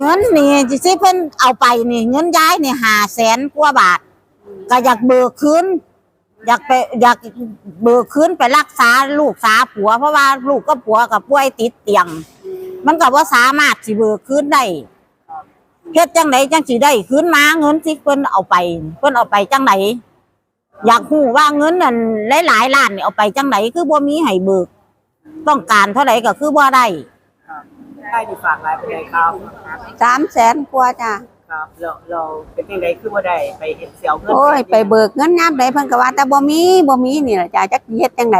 เงินนี่สิเพิ่นเอาไปนี่เงินย้ายนี่หาแสนกว่าบาท ก็อยากเบิกคืนอยากไปอยากเบิกคืนไปรักษาลูกสาผัว เพราะว่าลูกกับผัวกับป่วยติดเตียง มันก็บ่าสามารถสิเบิกคืนได้เฮ็ดจังไดจังสิได้คืนมาเงินที่เพิ่นเอาไป เพิ่นเอาไปจังไดอยากฮู้ว่าเงินนั่นหลายๆล้านนี่เอาไปจังไดคือบ่มีให้เบิก ต้องการเท่าไหร่ก็คือบ่ได้ ได้ที่ฝากหลายไปเลยครับสามแสนกว่าจ้ะครับเราเราเป็นยังไงคือว่าได้ไปเห็นเสียวเงินโอ้ยไปเบิกเงินยามใดเพิ่นก็ว่าแต่บ่มีบ่มีนี่ล่ะจ้ะจักสิเฮ็ดจังได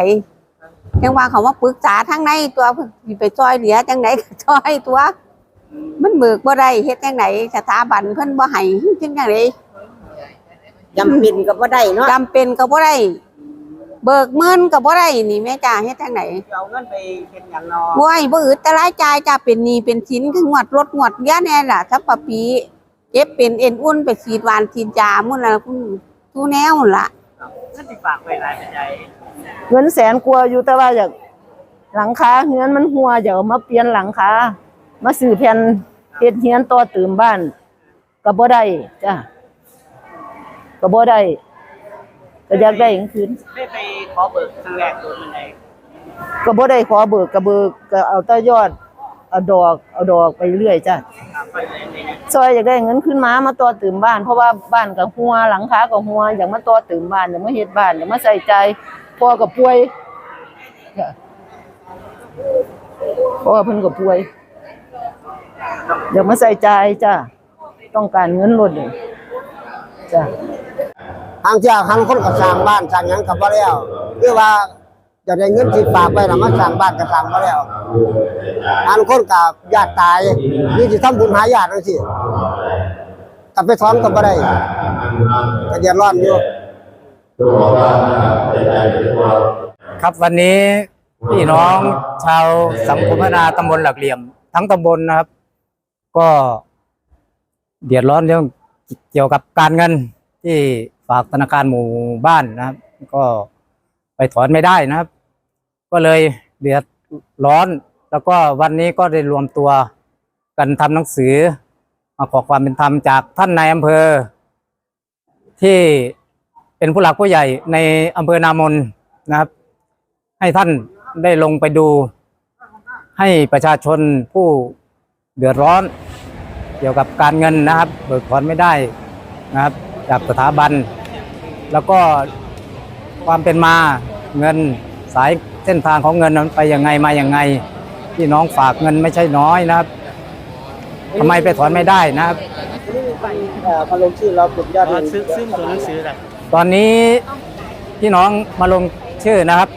จังว่าเขามาปรึกษาทางในตัวเพิ่นสิไปช่วยเหลือจังไดก็ช่วยตัว มันเบิกบ่ได้เฮ็ดจังไดสถาบันเพิ่นบ่ให้จังได๋จำเป็นก็บ่ได้เนาะจำเป็นก็บ่ได้ เบิกเงินก็บ่ได้นี่แม่จ้าเฮ็ดจังไดเอาเงินไปเห็นอย่างนอบ่ให้บ่อึดแต่รายจ่ายจ้าเป็นหนี้เป็นสินคืองวดรถงวดเรียแน่ล่ะถ้าปะปีเจ็บเป็นเอ็นอุ่นไปฉีดหวานฉีดยามื้อละคุณทุแนวล่ะเงินที่ฝากไปหลายไปใจเงินแสนกลัวาอยู่แต่ว่าอยากหลังคาเฮือนมันหัวอยากเอามาเปลี่ยนหลังคามาซื้อแผ่นเฮ็ดเฮือนต่อเติมบ้านก็บ่ได้จ้ะก็บ่ได้ ก็อยากได้จังคืนได้ไปขอเบิกครั้งแรกโดนมันไหนก็บ่ได้ขอเบิกก็เบิกก็เอาแต่ยอดเอาดอกเอาดอกไปเรื่อยจ้ะครับไปเลยในนี้ซอยอยากได้เงินขึ้นมามาต่อเติมบ้านเพราะว่าบ้านก็หัวหลังคาก็หัวอยากมาต่อเติมบ้านอยากมาเฮ็ดบ้านอยากมาใส่ใจพ่อก็ป่วยจ้ะเพราะว่าเพิ่นก็ป่วยอยากมาใส่ใจจ้ะต้องการเงินลดเลยจ้ะ ทางเจ้าทางคนก็สร้างบ้านสร้างหยังก็บ่แล้วคือว่าจะได้เงินที่ฝากไปนะมาสร้างบ้านก็สร้างบ่แล้วทางคนก็ญาติตายนี่สิทำบุญหาญาติจังซี่ก็ไปถอนก็บ่ได้ก็เดือดร้อนอยู่ครับวันนี้พี่น้องชาวสังคมพัฒนาตำบลหลักเหลี่ยม ทั้งตำบลนะครับ ก็เดือดร้อนเรื่องเกี่ยวกับการเงินที่ ฝากธนาคารหมู่บ้านนะครับ ก็ไปถอนไม่ได้นะครับ ก็เลยเดือดร้อน แล้วก็วันนี้ก็ได้รวมตัวกันทำหนังสือมาขอความเป็นธรรมจากท่านนายอำเภอ ที่เป็นผู้หลักผู้ใหญ่ในอำเภอนามนนะครับ ให้ท่านได้ลงไปดู ให้ประชาชนผู้เดือดร้อน เกี่ยวกับการเงินนะครับเบิกถอนไม่ได้นะครับจากสถาบัน แล้วก็ความเป็นมาเงินสายเส้นทางของเงินนั้นไปยังไงมายังไงพี่น้องฝากเงินไม่ใช่น้อยนะครับทำไมไปถอนไม่ได้นะครับเอ่อมาลงชื่อเรากลุ่มยอดเงินซื้อซื้อตัวหนังสือแหละตอนนี้พี่น้องมาลงชื่อนะครับ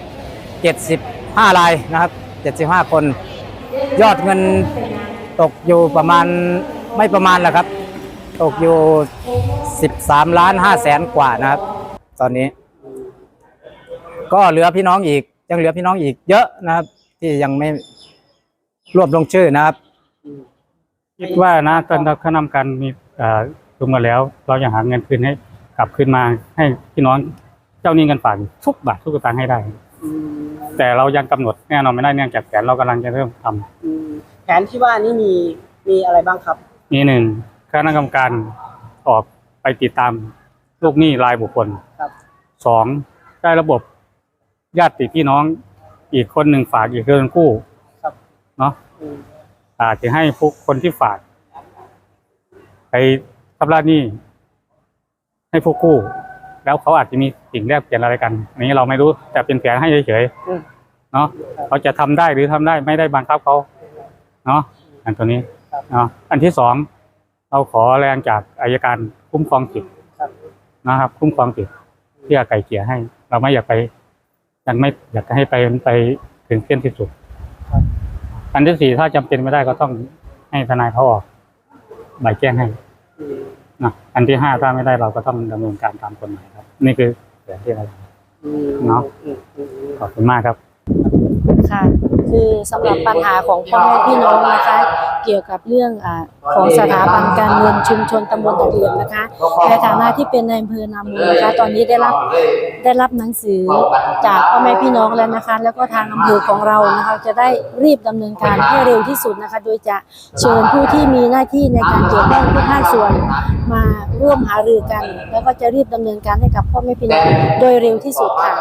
75รายนะครับ 75 คน ยอดเงินตกอยู่ประมาณไม่ประมาณแหละครับ ตกอยู่ 13 ล้าน5แสนกว่านะครับ ตอนนี้ ก็เหลือพี่น้องอีก ยังเหลือพี่น้องอีกเยอะนะครับ ที่ยังไม่รวบลงชื่อนะครับ คิดว่านะตอนเราคณะกรรมการมีเอ่อรวมกันแล้ว เราจะหาเงินคืนให้กลับคืนมาให้พี่น้องเจ้าหนี้เงินฝากทุกบาททุกสตางค์ให้ได้อืมแต่เรายังกำหนดแน่นอนไม่ได้เนื่องจากแผนเรากำลังจะเริ่มทำอืมแผนที่ว่านี่มีมีอะไรบ้างครับนี่หนึ่งคณะกรรมการออกไปติดตาม ลูกหนี้รายบุคคลครับ สองได้ระบบญาติพี่น้องอีกคนหนึ่งฝากอีกคนกู้ครับ เนาะอืมอาจจะให้พวกคนที่ฝาก ไปชำระหนี้ ให้ผู้กู้ แล้วเขาอาจจะมีสิ่งแลกเปลี่ยนอะไรกันอันนี้เราไม่รู้แต่เป็นแผนให้เฉยอืม ๆเนาะเขาจะทำได้หรือทำได้ไม่ได้บังคับเขาเนาะอันตัวนี้เนาะอันที่สองเราขอแรงจากอายการคุ้มครองจิตครับ นะครับคุ้มครองจิตเพื่อไก่เกลี่ยให้ เราไม่อยากไปยังไม่อยากให้ไปไปถึงเส้นที่สุดอันที่สี่ถ้าจำเป็นไม่ได้ก็ต้องให้ทนายเขาออกใบแจ้งให้อืมนะอันที่ห้าถ้าไม่ได้เราก็ต้องดำเนินการตามกฎหมายครับ นี่คือแผนที่เราทอืมเนาะอืมอืมอืมำขอบคุณมากครับค่ะ คือสำหรับปัญหาของพ่อแม่พี่น้องนะคะ เกี่ยวกับเรื่องอของสถาบันการเงินชุมชนตำบลตะเลียมนะคะในฐานะที่เป็นในายอำเภอนามูลนะคะ ตอนนี้ได้รับได้รับหนังสือจากพ่อแม่พี่น้องแล้วนะคะ แล้วก็ทางอำเภอของเรานะคะจะได้รีบดำเนินการให้เร็วที่สุดนะคะ โดยจะเชิญผู้ที่มีหน้าที่ในการเกี่ยวข้องทุกภาคส่วนมาร่วมหารือกัน แล้วก็จะรีบดำเนินการให้กับพ่อแม่พี่น้องโดยเร็วที่สุดค่ะ